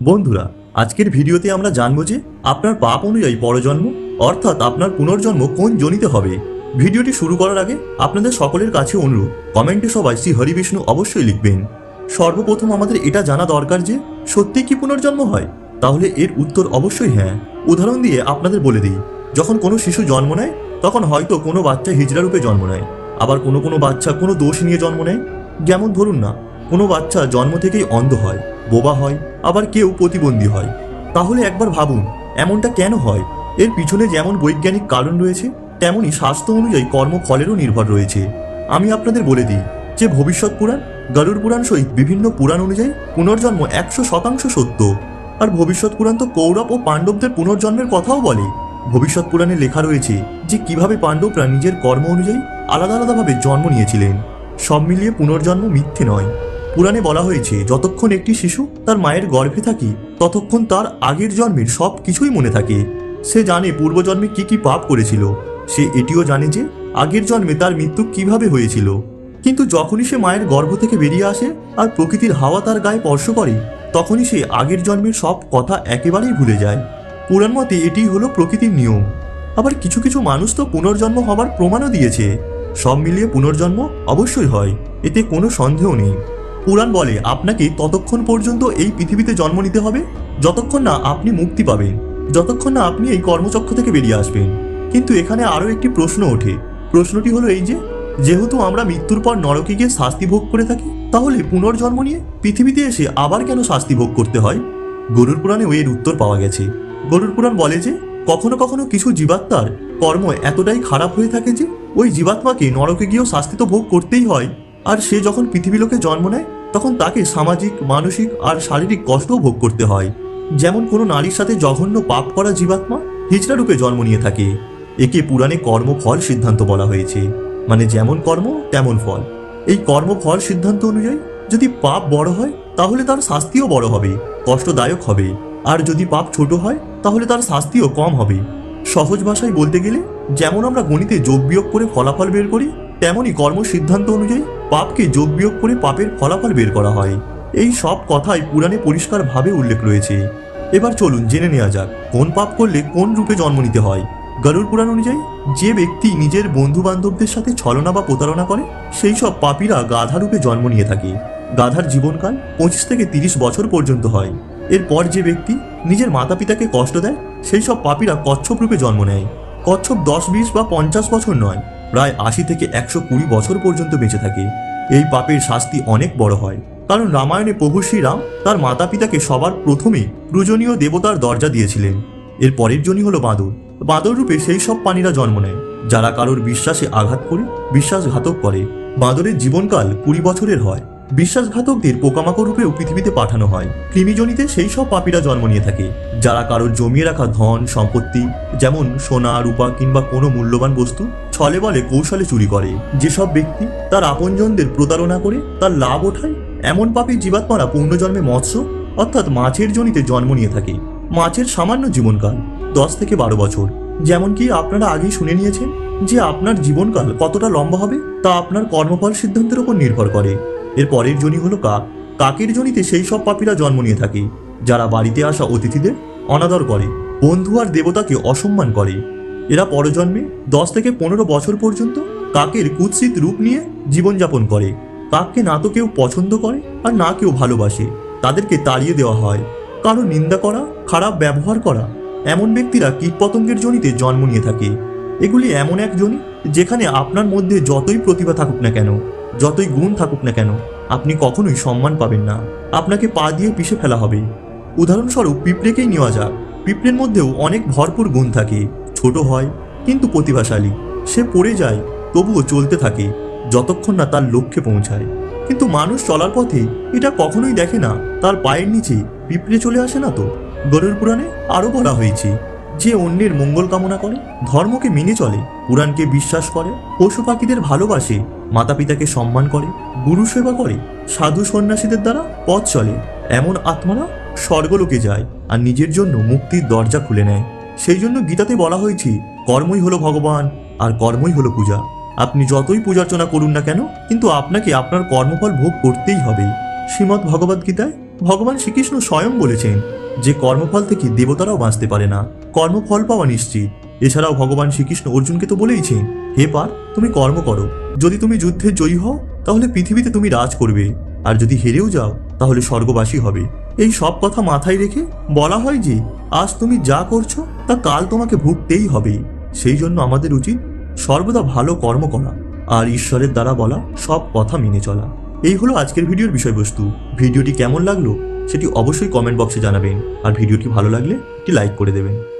বন্ধুরা, আজকের ভিডিওতে আমরা জানব যে আপনার পাপ অনুযায়ী পরজন্ম, অর্থাৎ আপনার পুনর্জন্ম কোন জনিতে হবে। ভিডিওটি শুরু করার আগে আপনাদের সকলের কাছে অনুরোধ, কমেন্টে সবাই শ্রী হরি বিষ্ণু অবশ্যই লিখবেন। সর্বপ্রথম আমাদের এটা জানা দরকার যে সত্যি কি পুনর্জন্ম হয়? তাহলে এর উত্তর অবশ্যই হ্যাঁ। উদাহরণ দিয়ে আপনাদের বলে দিই, যখন কোনো শিশু জন্ম নেয়, তখন হয়তো কোনো বাচ্চা হিজড়া রূপে জন্ম নেয়। আবার কোনো কোনো বাচ্চা কোনো দোষ নিয়ে জন্ম নেয়। যেমন ধরুন না, কোনো বাচ্চা জন্ম থেকেই অন্ধ হয়, বোবা হয় আবার কেউ প্রতিবন্ধী হয়। তাহলে একবার ভাবুন, এমনটা কেন হয়? এর পিছনে যেমন বৈজ্ঞানিক কারণ রয়েছে তেমনই স্বাস্থ্য অনুযায়ী কর্মফলেরও নির্ভর রয়েছে। আমি আপনাদের বলে দিই যে ভবিষ্যৎ পুরাণ, গরুর পুরাণ সহিত বিভিন্ন পুরাণ অনুযায়ী পুনর্জন্ম একশো শতাংশ সত্য। আর ভবিষ্যৎ পুরাণ তো কৌরব ও পাণ্ডবদের পুনর্জন্মের কথাও বলে। ভবিষ্যৎ পুরাণে লেখা রয়েছে যে কীভাবে পাণ্ডবরা নিজের কর্ম অনুযায়ী আলাদা আলাদাভাবে জন্ম নিয়েছিলেন। সব মিলিয়ে পুনর্জন্ম মিথ্যে নয়। পুরাণে বলা হয়েছে, যতক্ষণ একটি শিশু তার মায়ের গর্ভে থাকে, ততক্ষণ তার আগের জন্মের সব কিছুই মনে থাকে। সে জানে পূর্বজন্মে কি কি পাপ করেছিল। সে এটিও জানে যে আগের জন্মে তার মৃত্যু কীভাবে হয়েছিল। কিন্তু যখনই সে মায়ের গর্ভ থেকে বেরিয়ে আসে আর প্রকৃতির হাওয়া তার গায়ে স্পর্শ করে, তখনই সে আগের জন্মের সব কথা একেবারেই ভুলে যায়। পুরাণ মতে এটি হলো প্রকৃতির নিয়ম। আবার কিছু কিছু মানুষ তো পুনর্জন্ম হবার প্রমাণও দিয়েছে। সব মিলিয়ে পুনর্জন্ম অবশ্যই হয়, এতে কোনো সন্দেহ নেই। পুরাণ বলে, আপনাকে ততক্ষণ পর্যন্ত এই পৃথিবীতে জন্ম নিতে হবে, যতক্ষণ না আপনি মুক্তি পাবেন, যতক্ষণ না আপনি এই কর্মচক্র থেকে বেরিয়ে আসবেন। কিন্তু এখানে আরও একটি প্রশ্ন ওঠে। প্রশ্নটি হলো এই যে, যেহেতু আমরা মৃত্যুর পর নরকে গিয়ে শাস্তি ভোগ করে থাকি, তাহলে পুনর্জন্ম নিয়ে পৃথিবীতে এসে আবার কেন শাস্তি ভোগ করতে হয়? গরুর পুরাণেও এর উত্তর পাওয়া গেছে। গরুর পুরাণ বলে যে, কখনো কখনো কিছু জীবাত্মার কর্ম এতটাই খারাপ হয়ে থাকে যে, ওই জীবাত্মাকে নরকে গিয়েও শাস্তি তো ভোগ করতেই হয়, আর সে যখন পৃথিবী লোকে জন্ম নেয় তখন তাকে সামাজিক, মানসিক আর শারীরিক কষ্টও ভোগ করতে হয়। যেমন কোনো নারীর সাথে জঘন্য পাপ করা জীবাত্মা হিজড়া রূপে জন্ম নিয়ে থাকে। একে পুরাণে কর্মফল সিদ্ধান্ত বলা হয়েছে। মানে যেমন কর্ম, তেমন ফল। এই কর্মফল সিদ্ধান্ত অনুযায়ী যদি পাপ বড় হয়, তাহলে তার শাস্তিও বড় হবে, কষ্টদায়ক হবে। আর যদি পাপ ছোট হয়, তাহলে তার শাস্তিও কম হবে। সহজ ভাষায় বলতে গেলে, যেমন আমরা গণিতে যোগ বিয়োগ করে ফলাফল বের করি, তেমনই কর্ম সিদ্ধান্ত অনুযায়ী পাপকে যোগ বিয়োগ করে পাপের ফলাফল বের করা হয়। এই সব কথাই পুরাণে পরিষ্কারভাবে উল্লেখ রয়েছে। এবার চলুন জেনে নেওয়া যাক, কোন পাপ করলে কোন রূপে জন্ম নিতে হয়? গরুর পুরাণ অনুযায়ী, যে ব্যক্তি নিজের বন্ধু বান্ধবদের সাথে ছলনা বা প্রতারণা করে, সেই সব পাপীরা গাধা রূপে জন্ম নিয়ে থাকে। গাধার জীবনকাল পঁচিশ থেকে তিরিশ বছর পর্যন্ত হয়। এরপর যে ব্যক্তি নিজের মাতা পিতাকে কষ্ট দেয়, সেই সব পাপীরা কচ্ছপ রূপে জন্ম নেয়। কচ্ছপ দশ, বিশ বা পঞ্চাশ বছর নয়। প্রায় আশি থেকে একশো কুড়ি বছর পর্যন্ত বেঁচে থাকে। এই পাপের শাস্তি অনেক বড় হয়। কারণ রামায়ণে প্রভু শ্রীরাম তার মাতা পিতাকে সবার প্রথমে প্রয়োজনীয় দেবতার দরজা দিয়েছিলেন। এর পরের জনই হলো বাঁদর। বাঁদর রূপে সেই সব প্রাণীরা জন্ম নেয়, যারা কারোর বিশ্বাসে আঘাত করে, বিশ্বাসঘাতক করে। বাঁদরের জীবনকাল কুড়ি বছরের হয়। বিশ্বাসঘাতকদের পোকামাকড় রূপেও পৃথিবীতে পাঠানো হয়। কৃমিজনিতে সেই সব পাপীরা জন্ম নিয়ে থাকে। যারা কারোর জমিয়ে রাখা ধন, সম্পত্তি, যেমন সোনা, রূপা কিংবা কোনো মূল্যবান বস্তু, ছলে বলে কৌশলে চুরি করে। যেসব ব্যক্তি তার আপনজনদের প্রতারণা করে, তার লাভ ওঠায়, এমন পাপী জীবাত্মারা পূর্ণজন্মে মৎস্য, অর্থাৎ মাছের জনিতে জন্ম নিয়ে থাকে। মাছের সামান্য জীবনকাল, দশ থেকে বারো বছর। যেমন কি আপনারা আগেই শুনে নিয়েছেন যে আপনার জীবনকাল কতটা লম্বা হবে, তা আপনার কর্মফল সিদ্ধান্তের উপর নির্ভর করে। এর পরের জনি হলো কাক কাকের জনিতে সেই সব পাপীরা জন্ম নিয়ে থাকে, যারা বাড়িতে আসা অতিথিদের অনাদর করে, বন্ধু আর দেবতাকে অসম্মান করে। এরা পরজন্মে দশ থেকে পনেরো বছর পর্যন্ত কাকের কুৎসিত রূপ নিয়ে জীবনযাপন করে। কাককে না তো কেউ পছন্দ করে আর না কেউ ভালোবাসে। তাদেরকে তাড়িয়ে দেওয়া হয়। কারও নিন্দা করা, খারাপ ব্যবহার করা, এমন ব্যক্তিরা কীটপতঙ্গের জনিতে জন্ম নিয়ে থাকে। এগুলি এমন এক জনি, যেখানে আপনার মধ্যে যতই প্রতিভা থাকুক না কেন যতই গুণ থাকুক না কেন, আপনি কখনোই সম্মান পাবেন না। আপনাকে পা দিয়ে পিষে ফেলা হবে। উদাহরণস্বরূপ, পিঁপড়েকেই নেওয়া যাক। পিঁপড়ের মধ্যেও অনেক ভরপুর গুণ থাকে। ছোট হয়, কিন্তু প্রতিভাশালী। সে পড়ে যায়, তবুও চলতে থাকে, যতক্ষণ না তার লক্ষ্যে পৌঁছায়। কিন্তু মানুষ চলার পথে এটা কখনোই দেখে না। তার পায়ের নিচে পিঁপড়ে চলে আসে না তো? গরুর পুরাণে আরও বলা হয়েছে, যে অন্যের মঙ্গল কামনা করে, ধর্মকে মেনে চলে, পুরাণকে বিশ্বাস করে, পশু পাখিদের ভালোবাসে মাতা পিতাকে সম্মান করে, গুরু সেবা করে, সাধু সন্ন্যাসীদের দ্বারা পথ চলে। এমন আত্মারা স্বর্গলোকে যায় আর নিজের জন্য মুক্তির দরজা খুলে নেয়। সেই জন্য গীতাতে বলা হয়েছে, কর্মই হলো ভগবান আর কর্মই হলো পূজা। আপনি যতই পূজার্চনা করুন না কেন, কিন্তু আপনাকে আপনার কর্মফল ভোগ করতেই হবে। শ্রীমদ্ ভগবদ্গীতায় ভগবান শ্রীকৃষ্ণ স্বয়ং বলেছেন, যে কর্মফল থেকে দেবতারাও বাঁচতে পারে না, কর্মফল পাওয়া নিশ্চিত। এছাড়াও ভগবান শ্রীকৃষ্ণ অর্জুনকে তো বলেইছেন, হে পার, তুমি কর্ম করো। যদি তুমি যুদ্ধে জয়ী হও, তাহলে পৃথিবীতে তুমি রাজ করবে। আর যদি হেরেও যাও, তাহলে স্বর্গবাসী হবে। এই সব কথা মাথায় রেখে বলা হয় যে, আজ তুমি যা করছ, তা কাল তোমাকে ভুগতেই হবে। সেই জন্য আমাদের উচিত সর্বদা ভালো কর্ম করা আর ঈশ্বরের দ্বারা বলা সব কথা মেনে চলা। এই হলো আজকের ভিডিওর বিষয়বস্তু। ভিডিওটি কেমন লাগল, সেটি অবশ্যই কমেন্ট বক্সে জানাবেন। আর ভিডিওটি ভালো লাগলে একটি লাইক করে দেবেন।